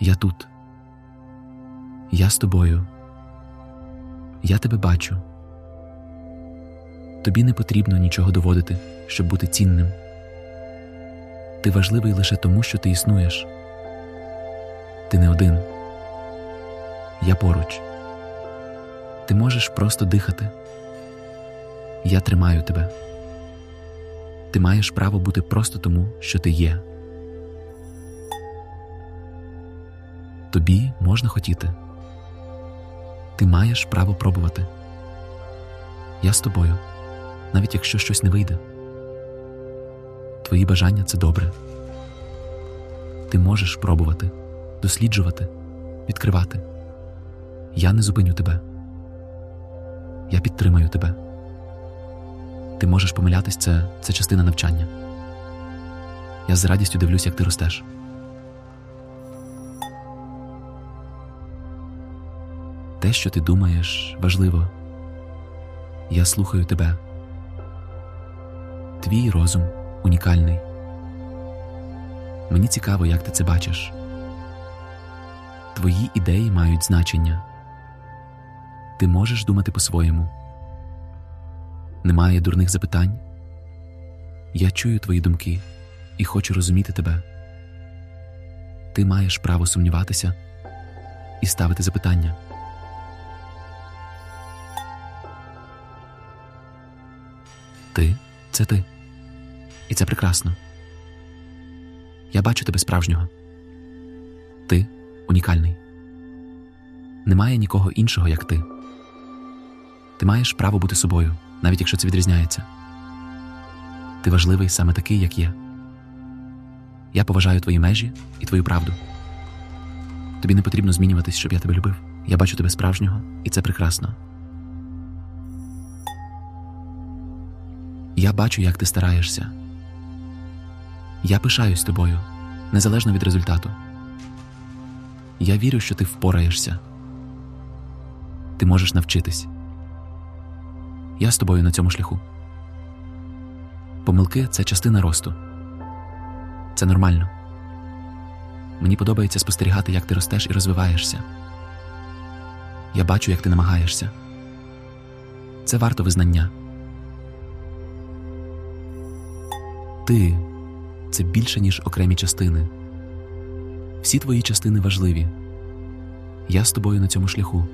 Я тут. Я з тобою. Я тебе бачу. Тобі не потрібно нічого доводити, щоб бути цінним. Ти важливий лише тому, що ти існуєш. Ти не один. Я поруч. Ти можеш просто дихати. Я тримаю тебе. Ти маєш право бути просто тому, що ти є. Тобі можна хотіти. Ти маєш право пробувати. Я з тобою, навіть якщо щось не вийде. Твої бажання це добре. Ти можеш пробувати, досліджувати, відкривати. Я не зупиню тебе. Я підтримаю тебе. Ти можеш помилятись, це, це частина навчання. Я з радістю дивлюсь, як ти ростеш. Те, що ти думаєш, важливо. Я слухаю тебе. Твій розум унікальний. Мені цікаво, як ти це бачиш. Твої ідеї мають значення. Ти можеш думати по-своєму. Немає дурних запитань. Я чую твої думки і хочу розуміти тебе. Ти маєш право сумніватися і ставити запитання. Ти це ти. І це прекрасно. Я бачу тебе справжнього. Ти унікальний. Немає нікого іншого, як ти. Ти маєш право бути собою, навіть якщо це відрізняється. Ти важливий саме такий, як є. Я поважаю твої межі і твою правду. Тобі не потрібно змінюватись, щоб я тебе любив. Я бачу тебе справжнього, і це прекрасно. Я бачу, як ти стараєшся. Я пишаюсь тобою, незалежно від результату. Я вірю, що ти впораєшся. Ти можеш навчитись. Я з тобою на цьому шляху. Помилки це частина росту. Це нормально. Мені подобається спостерігати, як ти ростеш і розвиваєшся. Я бачу, як ти намагаєшся. Це варто визнання. Ти це більше, ніж окремі частини. Всі твої частини важливі. Я з тобою на цьому шляху.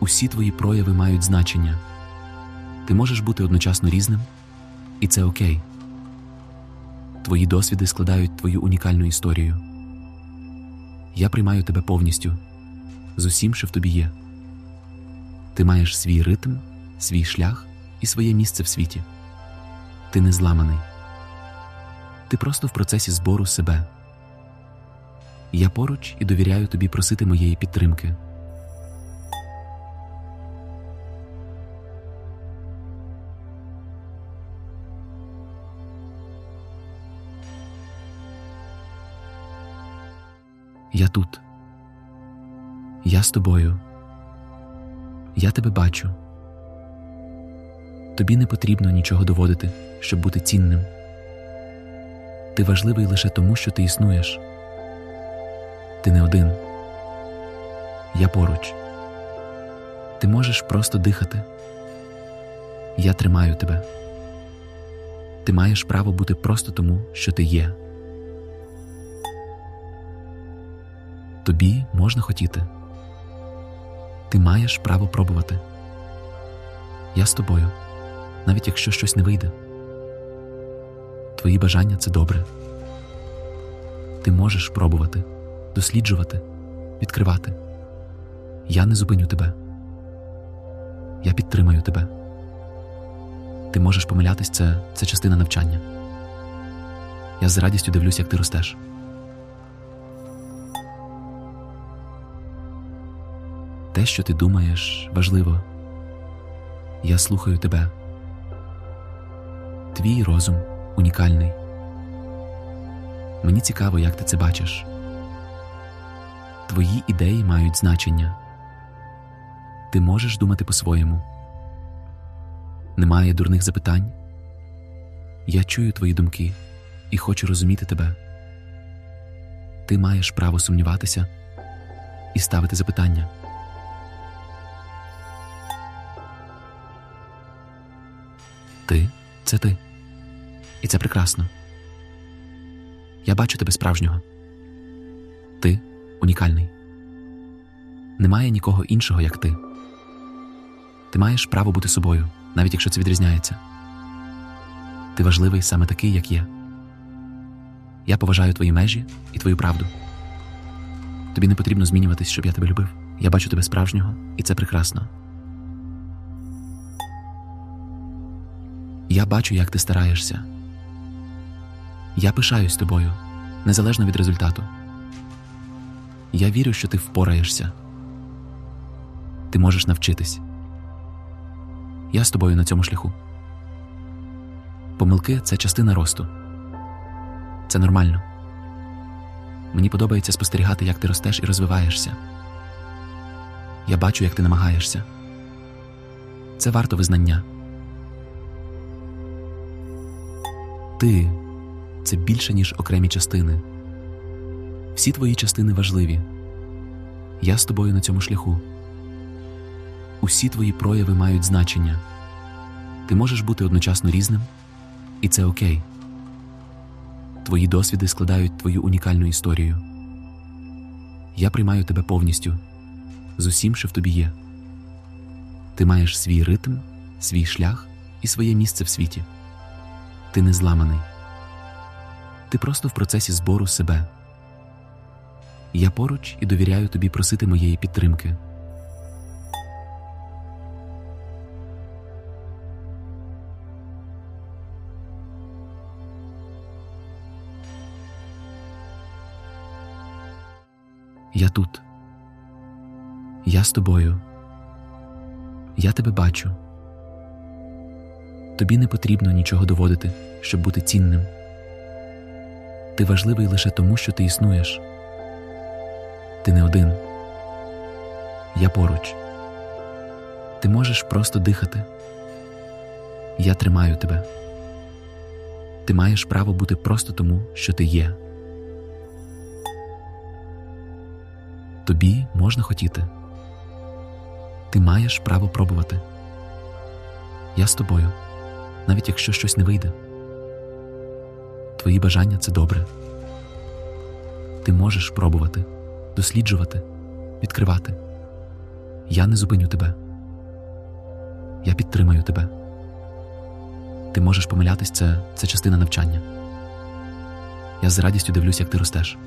Усі твої прояви мають значення. Ти можеш бути одночасно різним, і це окей. Твої досвіди складають твою унікальну історію. Я приймаю тебе повністю з усім, що в тобі є. Ти маєш свій ритм, свій шлях і своє місце в світі. Ти не зламаний. Ти просто в процесі збору себе. Я поруч і довіряю тобі просити моєї підтримки. Я тут. Я з тобою. Я тебе бачу. Тобі не потрібно нічого доводити, щоб бути цінним. Ти важливий лише тому, що ти існуєш. Ти не один. Я поруч. Ти можеш просто дихати. Я тримаю тебе. Ти маєш право бути просто тому, що ти є. Тобі можна хотіти. Ти маєш право пробувати. Я з тобою, навіть якщо щось не вийде. Твої бажання це добре. Ти можеш пробувати, досліджувати, відкривати. Я не зупиню тебе. Я підтримаю тебе. Ти можеш помилятись, це, це частина навчання. Я з радістю дивлюсь, як ти ростеш. Те, що ти думаєш, важливо. Я слухаю тебе. Твій розум унікальний. Мені цікаво, як ти це бачиш. Твої ідеї мають значення. Ти можеш думати по-своєму. Немає дурних запитань. Я чую твої думки і хочу розуміти тебе. Ти маєш право сумніватися і ставити запитання. Ти це ти. І це прекрасно. Я бачу тебе справжнього. Ти унікальний. Немає нікого іншого, як ти. Ти маєш право бути собою, навіть якщо це відрізняється. Ти важливий саме такий, як є. Я поважаю твої межі і твою правду. Тобі не потрібно змінюватись, щоб я тебе любив. Я бачу тебе справжнього, і це прекрасно. Я бачу, як ти стараєшся. Я пишаюсь тобою, незалежно від результату. Я вірю, що ти впораєшся. Ти можеш навчитись. Я з тобою на цьому шляху. Помилки це частина росту. Це нормально. Мені подобається спостерігати, як ти ростеш і розвиваєшся. Я бачу, як ти намагаєшся. Це варто визнання. Ти це більше, ніж окремі частини. Всі твої частини важливі. Я з тобою на цьому шляху. Усі твої прояви мають значення. Ти можеш бути одночасно різним, і це окей. Твої досвіди складають твою унікальну історію. Я приймаю тебе повністю з усім, що в тобі є. Ти маєш свій ритм, свій шлях і своє місце в світі. Ти не зламаний. Ти просто в процесі збору себе. Я поруч і довіряю тобі просити моєї підтримки. Я тут. Я з тобою. Я тебе бачу. Тобі не потрібно нічого доводити, щоб бути цінним. Ти важливий лише тому, що ти існуєш. Ти не один. Я поруч. Ти можеш просто дихати. Я тримаю тебе. Ти маєш право бути просто тому, що ти є. Тобі можна хотіти. Ти маєш право пробувати. Я з тобою, навіть якщо щось не вийде. Твої бажання це добре. Ти можеш пробувати, досліджувати, відкривати. Я не зупиню тебе. Я підтримаю тебе. Ти можеш помилятись, це, це частина навчання. Я з радістю дивлюсь, як ти ростеш.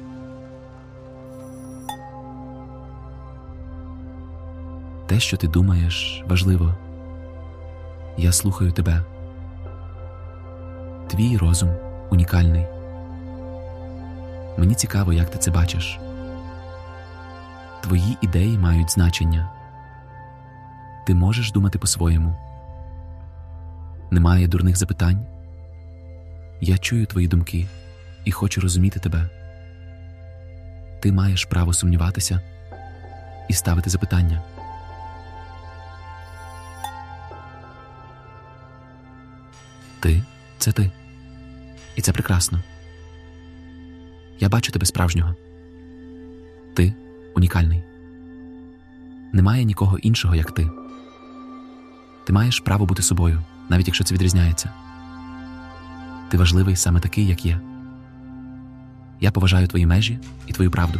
Те, що ти думаєш, важливо. Я слухаю тебе. Твій розум унікальний. Мені цікаво, як ти це бачиш. Твої ідеї мають значення. Ти можеш думати по-своєму. Немає дурних запитань. Я чую твої думки і хочу розуміти тебе. Ти маєш право сумніватися і ставити запитання. Ти це ти. І це прекрасно. Я бачу тебе справжнього. Ти унікальний. Немає нікого іншого, як ти. Ти маєш право бути собою, навіть якщо це відрізняється. Ти важливий саме такий, як є. Я поважаю твої межі і твою правду.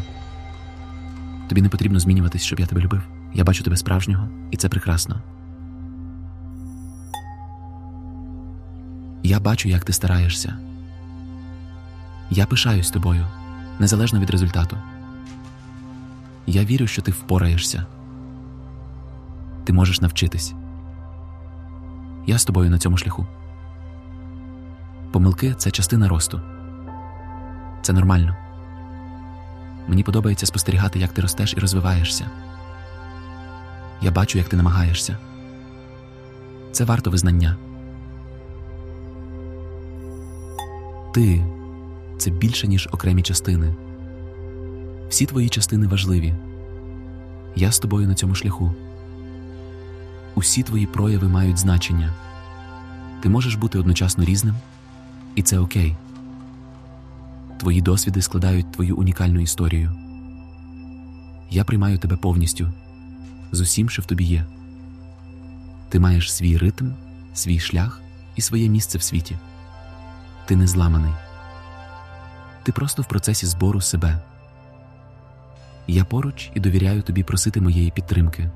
Тобі не потрібно змінюватись, щоб я тебе любив. Я бачу тебе справжнього, і це прекрасно. Я бачу, як ти стараєшся. Я пишаюсь тобою, незалежно від результату. Я вірю, що ти впораєшся. Ти можеш навчитись. Я з тобою на цьому шляху. Помилки це частина росту. Це нормально. Мені подобається спостерігати, як ти ростеш і розвиваєшся. Я бачу, як ти намагаєшся. Це варто визнання. Ти це більше, ніж окремі частини. Всі твої частини важливі. Я з тобою на цьому шляху. Усі твої прояви мають значення. Ти можеш бути одночасно різним, і це окей. Твої досвіди складають твою унікальну історію. Я приймаю тебе повністю з усім, що в тобі є. Ти маєш свій ритм, свій шлях і своє місце в світі. Ти не зламаний ти просто в процесі збору себе. Я поруч і довіряю тобі просити моєї підтримки.